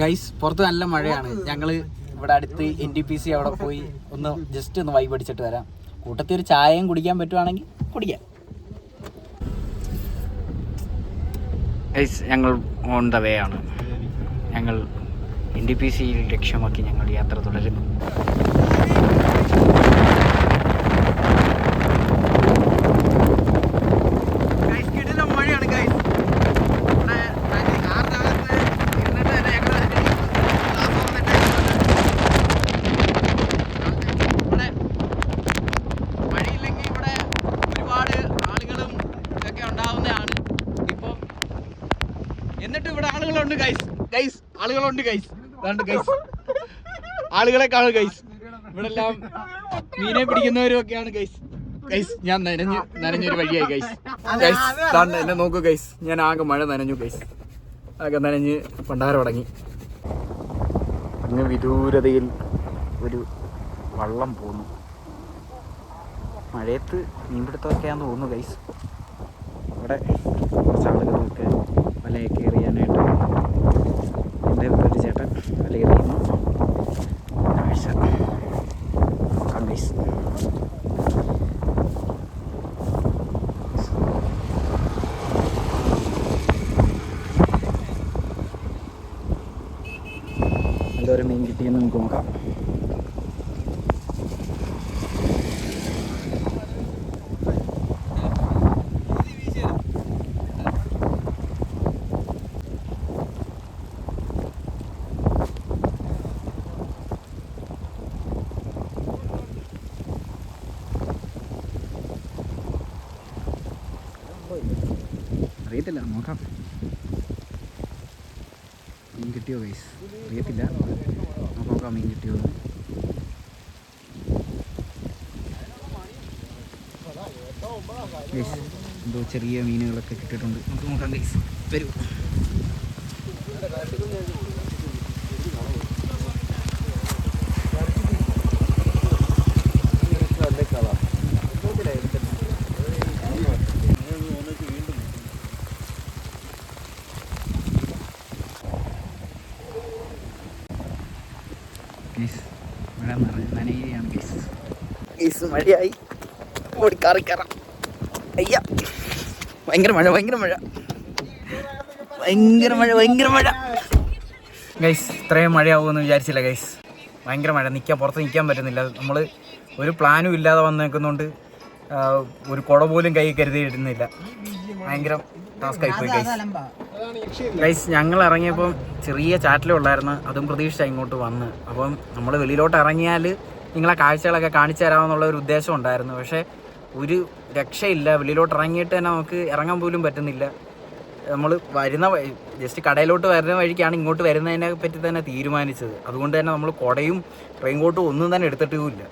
Guys പുറത്ത് നല്ല മഴയാണ്. ഞങ്ങൾ ഇവിടെ അടുത്ത് എൻ ഡി പി സി അവിടെ പോയി ഒന്ന് ജസ്റ്റ് ഒന്ന് വൈബ് അടിച്ചിട്ട് വരാം. കൂട്ടത്തിൽ ഒരു ചായയും കുടിക്കാൻ പറ്റുവാണെങ്കിൽ കുടിക്കാം. ഗൈസ് ഞങ്ങൾ ഓൺ ദ വേ ആണ്. ഞങ്ങൾ എൻ ഡി പി സിയിൽ ലക്ഷ്യമാക്കി ഞങ്ങൾ യാത്ര തുടരുന്നു മഴയാണ് ഗൈസ് ഇവിടെ മഴയില്ലെങ്കിൽ ഇവിടെ ഒരുപാട് ആളുകളും ഒക്കെ ഉണ്ടാവുന്നതാണ് ഇപ്പം എന്നിട്ട് ഇവിടെ ആളുകളുണ്ട് ഗൈസ് ഗൈസ് ആളുകളുണ്ട് ഗൈസ് അതുകൊണ്ട് ഗൈസ് ആളുകളെ കാണും ഗൈസ് ഇവിടെ എല്ലാം മീനെ പിടിക്കുന്നവരും ഒക്കെയാണ് ഗൈസ് ഗൈസ് ഞാൻ നനഞ്ഞു നനഞ്ഞൊരു വഴിയായി ഗൈസ് ഗൈസ് താണ്ട് എന്നെ നോക്കൂ ഗൈസ് ഞാൻ ആകെ മഴ നനഞ്ഞു ഗൈസ് ആകെ നനഞ്ഞ് പണ്ടാരം അടങ്ങി. അങ്ങ് വിദൂരതയിൽ ഒരു വള്ളം പോന്നു. മഴയത്ത് മീൻപിടുത്തമൊക്കെയാന്ന് തോന്നുന്നു ഗൈസ് ഇവിടെ കുറച്ച് ആളുകൾ വലയൊക്കെ എറിയാനായിട്ട് എന്റെ ഒരു ചേട്ടൻ വല എറിയുന്നു കാഴ്ച നോക്കാം ഗൈസ് എന്തോരം മീൻ കിട്ടിയെന്ന് നമുക്ക് നോക്കാം അറിയത്തില്ല നോക്കാം. മീൻ കിട്ടിയോ ഗൈസ് അറിയത്തില്ല. നമുക്ക് നോക്കാം മീൻ കിട്ടിയോ. ഗൈസ് എന്തോ ചെറിയ മീനുകളൊക്കെ കിട്ടിയിട്ടുണ്ട്. നമുക്ക് നോക്കാം ഗൈസ് വരൂ ഗൈസ് മഴ നിറ- നനയുകയാണ് ഗൈസ് ഗൈസ് മഴയായി. ഓടി കാറി. കയറാം അയ്യ. ഭയങ്കര മഴ ഭയങ്കര മഴ. ഭയങ്കര മഴ ഭയങ്കര മഴ. ഗൈസ് ഇത്രയും മഴയാവുമെന്ന് വിചാരിച്ചില്ല ഗൈസ് ഭയങ്കര മഴ. നിൽക്കാൻ പുറത്ത് നിൽക്കാൻ പറ്റുന്നില്ല. നമ്മൾ ഒരു പ്ലാനും ഇല്ലാതെ വന്ന് നിൽക്കുന്നതുകൊണ്ട് ഒരു കുട പോലും കൈ കരുതിയിരുന്നില്ല ഭയങ്കര ടാസ്ക് ആയിപ്പോയി ഗൈസ് ഗൈസ് ഞങ്ങൾ ഇറങ്ങിയപ്പം ചെറിയ ചാറ്റലേ ഉള്ളായിരുന്നു. അതും പ്രതീക്ഷിച്ച് ഇങ്ങോട്ട് വന്ന്. അപ്പം നമ്മൾ വെളിയിലോട്ട് ഇറങ്ങിയാൽ നിങ്ങളെ കാഴ്ചകളൊക്കെ കാണിച്ചു തരാമെന്നുള്ള ഒരു ഉദ്ദേശം ഉണ്ടായിരുന്നു. പക്ഷേ ഒരു രക്ഷയില്ല. വെളിയിലോട്ട് ഇറങ്ങിയിട്ട് തന്നെ നമുക്ക് ഇറങ്ങാൻ പോലും പറ്റുന്നില്ല. നമ്മൾ വരുന്ന ജസ്റ്റ് കടയിലോട്ട് വരുന്ന വഴിക്കാണ് ഇങ്ങോട്ട് വരുന്നതിനെ പറ്റി തന്നെ തീരുമാനിച്ചത്. അതുകൊണ്ട് തന്നെ നമ്മൾ കുടയും റെയിൻ കോട്ടും ഒന്നും തന്നെ എടുത്തിട്ടുമില്ല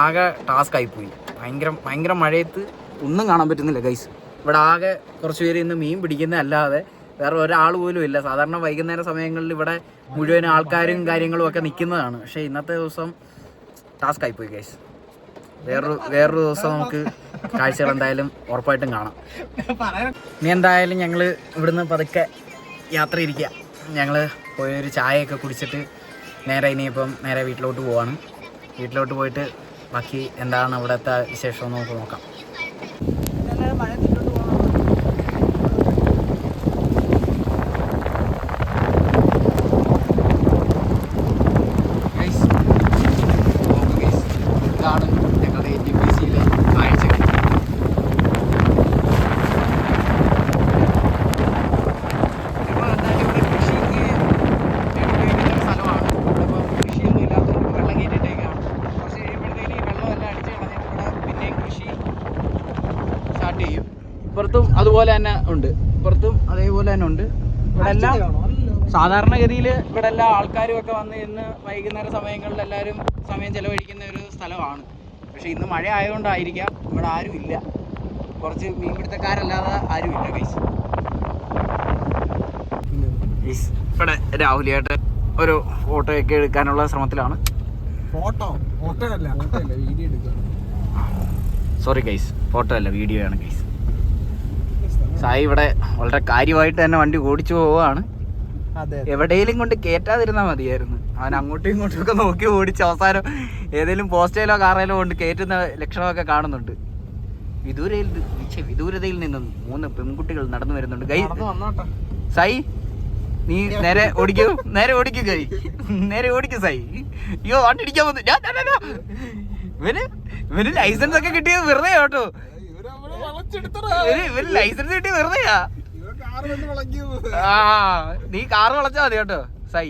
ആകെ ടാസ്ക് ആയിപ്പോയി. ഭയങ്കര ഭയങ്കര മഴയത്ത് ഒന്നും കാണാൻ പറ്റുന്നില്ല ഗൈസ് ഇവിടെ ആകെ കുറച്ച് പേര് ഇന്ന് മീൻ പിടിക്കുന്ന അല്ലാതെ വേറെ ഒരാൾ പോലും ഇല്ല. സാധാരണ വൈകുന്നേര സമയങ്ങളിൽ ഇവിടെ മുഴുവൻ ആൾക്കാരും കാര്യങ്ങളും ഒക്കെ നിൽക്കുന്നതാണ്. പക്ഷേ ഇന്നത്തെ ദിവസം ടാസ്ക് ആയിപ്പോയി ഗൈസ് വേറൊരു വേറൊരു ദിവസം നമുക്ക് കാഴ്ചകൾ എന്തായാലും ഉറപ്പായിട്ടും കാണാം. ഇനി എന്തായാലും ഞങ്ങൾ ഇവിടുന്ന് പതുക്കെ യാത്ര ഇരിക്കുക ഞങ്ങൾ പോയൊരു ചായയൊക്കെ കുടിച്ചിട്ട് നേരെ ഇനിയിപ്പം നേരെ വീട്ടിലോട്ട് പോവാണ്. വീട്ടിലോട്ട് പോയിട്ട് ബാക്കി എന്താണ് അവിടുത്തെ വിശേഷം നമുക്ക് നോക്കാം Guys, നോക്കൂ guys. ഇതാണ് ഞങ്ങളുടെ എൻ ടി പി സിയിലെ കാഴ്ചകൾ ഇപ്പോൾ എന്തായാലും ഇവിടെ കൃഷിക്ക് വേണ്ടി ഉപയോഗിക്കുന്ന ഒരു സ്ഥലമാണ് ഇവിടെ ഇപ്പോൾ കൃഷിയൊന്നും ഇല്ലാത്തതുകൊണ്ട് വെള്ളം കയറ്റിയിട്ടേക്കാണ് കുറച്ച് കഴിയുമ്പോഴത്തേക്ക് ഈ വെള്ളമെല്ലാം അടിച്ച് കളഞ്ഞിട്ട് ഇവിടെ പിന്നെയും കൃഷി സ്റ്റാർട്ട് ചെയ്യും അതുപോലെ തന്നെ ഉണ്ട്. ഇപ്പുറത്തും അതേപോലെ തന്നെ ഉണ്ട്. ഇവിടെ എല്ലാം സാധാരണഗതിയിൽ ഇവിടെ എല്ലാ ആൾക്കാരും ഒക്കെ വന്ന് ഇന്ന് വൈകുന്നേര സമയങ്ങളിൽ എല്ലാവരും സമയം ചെലവഴിക്കുന്ന ഒരു സ്ഥലമാണ്. പക്ഷെ ഇന്ന് മഴ ആയതുകൊണ്ടായിരിക്കാം ഇവിടെ ആരും ഇല്ല. കുറച്ച് മീൻപിടുത്തക്കാരല്ലാതെ ആരും ഇല്ല ഗൈസ് ഗൈസ് ഇവിടെ രാഹുലിയായിട്ട് ഒരു ഫോട്ടോ ഒക്കെ എടുക്കാനുള്ള ശ്രമത്തിലാണ്. ഫോട്ടോ ഫോട്ടോ അല്ല. വീഡിയോ എടുക്കുക സോറി ഗൈസ് ഫോട്ടോ അല്ല വീഡിയോ ആണ് ഗൈസ് സായി ഇവിടെ വളരെ കാര്യമായിട്ട് തന്നെ വണ്ടി ഓടിച്ചു പോവാണ് എവിടെയെങ്കിലും കൊണ്ട് കേറ്റാതിരുന്നാ മതിയായിരുന്നു. അവൻ അങ്ങോട്ടും ഇങ്ങോട്ടും ഒക്കെ നോക്കി ഓടിച്ച് അവസാനം ഏതെങ്കിലും പോസ്റ്റയിലോ കാറയിലോ കൊണ്ട് കയറ്റുന്ന ലക്ഷണമൊക്കെ കാണുന്നുണ്ട്. വിദൂരയിൽ വിദൂരതയിൽ നിന്നും മൂന്ന് പെൺകുട്ടികൾ നടന്നു വരുന്നുണ്ട്. ഗൈ സായി നീ നേരെ ഓടിക്കൂ നേരെ ഓടിക്കൂ കൈ നേരെ ഓടിക്കൂ സായി. അയ്യോ വണ്ടി ഇടിക്കാൻ വന്നു. ഞാൻ- ഇവന് ഇവന് ലൈസൻസ് ഒക്കെ കിട്ടിയത് വെറുതെ കേട്ടോ. ഇവന് ലൈസൻസ് കിട്ടി വെറുതെയാ. ആ നീ കാറ് വളച്ചാ മതി കേട്ടോ സൈ.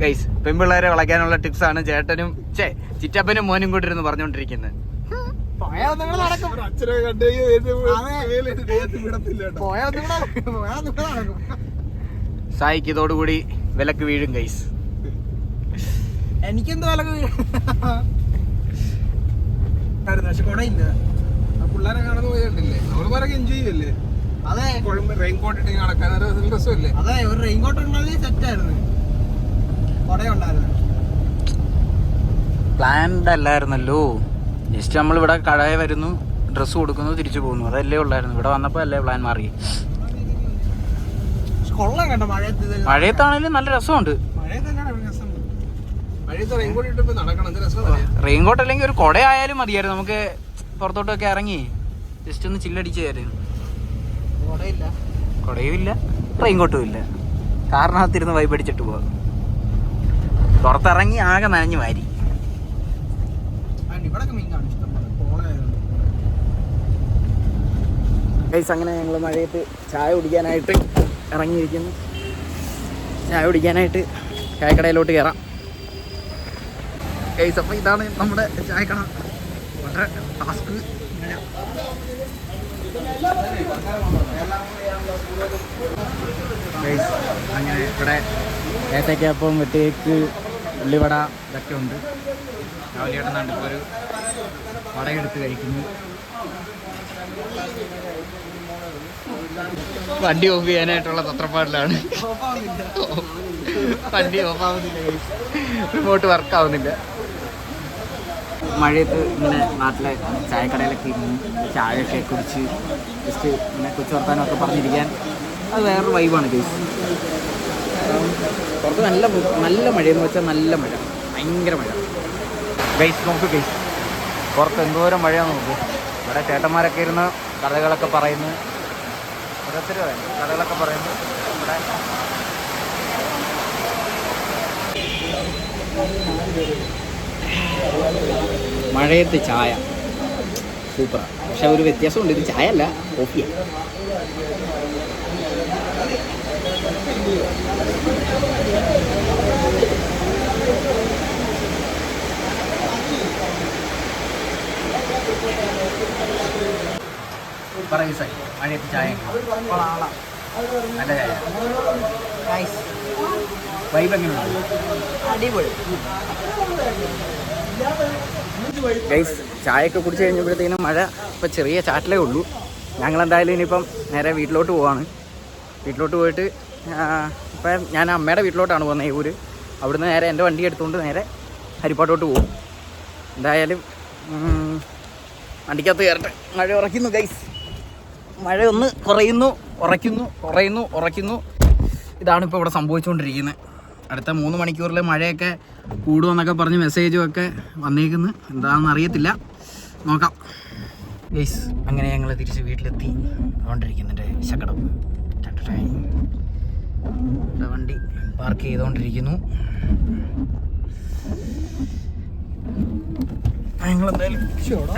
ഗൈസ് പെൺപിള്ളേരെ വളയ്ക്കാനുള്ള ടിപ്സ് ആണ് ചേട്ടനും ചേ ചിറ്റപ്പനും മോനും കൂടി ഇരുന്ന് പറഞ്ഞോണ്ടിരിക്കുന്നത് സായിക്ക് ഇതോടുകൂടി വിലക്ക് വീഴും ഗൈസ് എനിക്കെന്തോ വിലക്ക് വീഴും. പക്ഷെ കുടയില്ല. ആ പിള്ളേരെ കാണുന്ന പോയണ്ടില്ലേ നമ്മളിമാരൊക്കെ എൻജോയ് ചെയ്യല്ലേ? അതെ. റെയിൻ കോട്ട് ഇട്ട് നടക്കാൻ ഒരു രസമല്ലേ? അതെ ഒരു റെയിൻകോട്ട് ഉണ്ടെങ്കിൽ സെറ്റ് ആയിരുന്നു. കുടയുണ്ടായിരുന്നു. പ്ലാൻഡ് അല്ലായിരുന്നല്ലോ. ജസ്റ്റ് നമ്മൾ ഇവിടെ കടയെ വരുന്നു ഡ്രസ്സ് കൊടുക്കുന്നു തിരിച്ചു പോകുന്നു. അതല്ലേ ഉള്ളായിരുന്നു. ഇവിടെ വന്നപ്പോൾ അല്ലേ പ്ലാൻ മാറി. പക്ഷെ കൊള്ളാം കേട്ടോ മഴയത്ത് ഇത്. മഴയത്താണെങ്കിലും നല്ല രസമുണ്ട്. മഴയത്ത് തന്നെയാണ് രസം. മഴയത്ത് റെയിൻ കോട്ട് ഇട്ടിപ്പോ നടക്കണം എന്ത് രസമാണ് റെയിൻകോട്ട് അല്ലെങ്കിൽ ഒരു കുട ആയാലും മതിയായിരുന്നു. നമുക്ക് പുറത്തോട്ടൊക്കെ ഇറങ്ങി ജസ്റ്റ് ഒന്ന് ചില്ലടിച്ച് കയറും. കുടയില്ല. കുടയും ഇല്ല റെയിൻകോട്ടും ഇല്ല. കാറിനകത്തിരുന്ന് വൈബ് അടിച്ചിട്ട് പോവാം. പുറത്തിറങ്ങി ആകെ നനഞ്ഞു വാരി. ഗൈസ് അങ്ങനെ ഞങ്ങൾ മഴയത്ത് ചായ കുടിക്കാനായിട്ട് ഇറങ്ങിയിരിക്കുന്നു. ചായ കുടിക്കാനായിട്ട് ചായക്കടയിലോട്ട് കയറാം കേസ് അപ്പം ഇതാണ് നമ്മുടെ ചായക്കട. വളരെ ടാസ്ക് അങ്ങനെ ഇവിടെ ഏത്തയ്ക്കപ്പം വെട്ടേക്ക് ഉള്ളിവട ഇതൊക്കെ ഉണ്ട്. രാവിലെ ഇടുന്നുണ്ട് ഇപ്പോൾ ഒരു വടയെടുത്ത് കഴിക്കുന്നു. വണ്ടി ഓഫ് ചെയ്യാനായിട്ടുള്ള തത്രപ്പാടിലാണ്. വണ്ടി ഓഫ് ആവുന്നില്ല റിമോട്ട് വർക്ക് ആവുന്നില്ല. മഴയത്ത് ഇങ്ങനെ നാട്ടിലെ ചായക്കടയിലൊക്കെ ഇരുന്ന് ചായയൊക്കെ കുടിച്ച് ജസ്റ്റ് ഇങ്ങനെ കൊച്ചു വർത്താനമൊക്കെ പറഞ്ഞിരിക്കാൻ അത് വേറൊരു വൈബാണ് ഗൈസ് പുറത്ത് നല്ല നല്ല മഴയെന്ന് വെച്ചാൽ നല്ല മഴ. ഭയങ്കര മഴ. ഗൈസ് നോക്ക് ഗൈസ് പുറത്ത് എന്തോരം മഴയാണ് നോക്ക്. ഇവിടെ ചേട്ടന്മാരൊക്കെ ഇരുന്ന് കഥകളൊക്കെ പറയുന്നു. കഥകളൊക്കെ പറയുന്നു. ഇവിടെ മഴയത്ത് ചായ. സൂപ്പറാണ് പക്ഷെ ഒരു വ്യത്യാസമുണ്ട്. ഇത് ചായ അല്ല കോഫിയാണ് പറയൂ സായി മഴയത്ത് ചായ നല്ല ചായ. വൈബ് എങ്ങനെയുണ്ട് അടിപൊളി. ഗൈസ് ചായയൊക്കെ കുടിച്ച് കഴിഞ്ഞപ്പോഴത്തേനും മഴ ഇപ്പം ചെറിയ ചാറ്റലേ ഉള്ളൂ. ഞങ്ങൾ എന്തായാലും ഇനിയിപ്പം നേരെ വീട്ടിലോട്ട് പോവാണ്. വീട്ടിലോട്ട് പോയിട്ട് ഇപ്പം ഞാൻ അമ്മയുടെ വീട്ടിലോട്ടാണ് പോകുന്നത് ഈ ഊര്. അവിടുന്ന് നേരെ എന്റെ വണ്ടി എടുത്തുകൊണ്ട് നേരെ ഹരിപ്പാട്ടോട്ട് പോകും. എന്തായാലും വണ്ടിക്കകത്ത് കയറട്ടെ. മഴ ഉറക്കുന്നു ഗൈസ്. മഴ ഒന്ന് കുറയുന്നു ഉറയ്ക്കുന്നു കുറയുന്നു ഉറയ്ക്കുന്നു. ഇതാണ് ഇപ്പോൾ ഇവിടെ സംഭവിച്ചുകൊണ്ടിരിക്കുന്നത് അടുത്ത മൂന്ന് മണിക്കൂറിലെ മഴയൊക്കെ കൂടുമെന്നൊക്കെ പറഞ്ഞ് മെസ്സേജും ഒക്കെ വന്നേക്കുന്നു. എന്താണെന്ന് അറിയത്തില്ല. നോക്കാം. ഗൈസ് അങ്ങനെ ഞങ്ങൾ തിരിച്ച് വീട്ടിലെത്തി. കൊണ്ടിരിക്കുന്നുണ്ട് ശകടം. വണ്ടി പാർക്ക് ചെയ്തുകൊണ്ടിരിക്കുന്നു ഞങ്ങളെന്തായാലും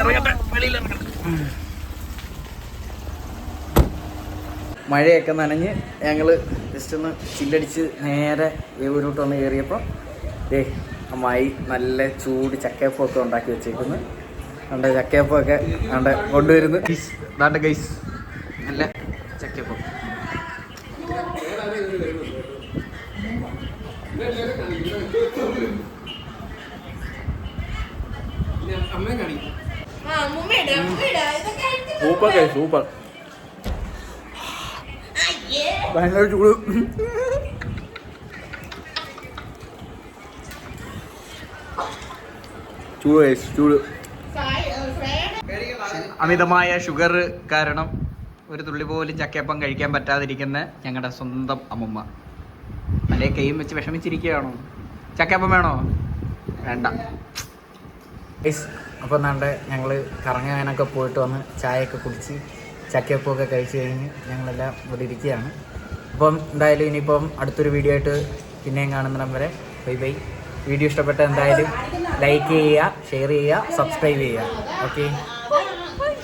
ഇറങ്ങട്ടെ. വെളിയിൽ ഇറങ്ങട്ടെ. മഴയൊക്കെ നനഞ്ഞ് ഞങ്ങൾ ജസ്റ്റ് ഒന്ന് ചില്ലടിച്ച് നേരെ വേവൂരോട്ട് വന്ന് കയറിയപ്പോൾ ദേ അമ്മായി നല്ല ചൂട് ചക്കയപ്പമൊക്കെ ഉണ്ടാക്കി വെച്ചേക്കുന്നു. കണ്ട ചക്കയപ്പമൊക്കെ കണ്ട കൊണ്ടുവരുന്നു. ദാണ്ട ഗൈസ് നല്ല ചക്കയപ്പം. സൂപ്പർ സൂപ്പർ ഭയങ്കര ചൂട്. ചൂട് ചൂട്. അമിതമായ ഷുഗർ കാരണം ഒരു തുള്ളി പോലും ചക്കയപ്പം കഴിക്കാൻ പറ്റാതിരിക്കുന്ന ഞങ്ങളുടെ സ്വന്തം അമ്മമ്മ. അല്ലെ കൈയും വെച്ച് വിഷമിച്ചിരിക്കുകയാണോ? ചക്കയപ്പം വേണോ? വേണ്ട. അപ്പോൾ എന്നാണ്ട് ഞങ്ങൾ കറങ്ങാനൊക്കെ പോയിട്ട് വന്ന് ചായയൊക്കെ കുടിച്ച് ചക്കയപ്പമൊക്കെ കഴിച്ച് കഴിഞ്ഞ് ഞങ്ങളെല്ലാം ഇവിടെ ഇരിക്കുകയാണ്. അപ്പം എന്തായാലും ഇനിയിപ്പം അടുത്തൊരു വീഡിയോ ആയിട്ട് പിന്നെയും കാണുന്ന വരെ ബൈ ബൈ വീഡിയോ ഇഷ്ടപ്പെട്ട എന്തായാലും ലൈക്ക് ചെയ്യുക ഷെയർ ചെയ്യുക സബ്സ്ക്രൈബ് ചെയ്യുക. ഓക്കെ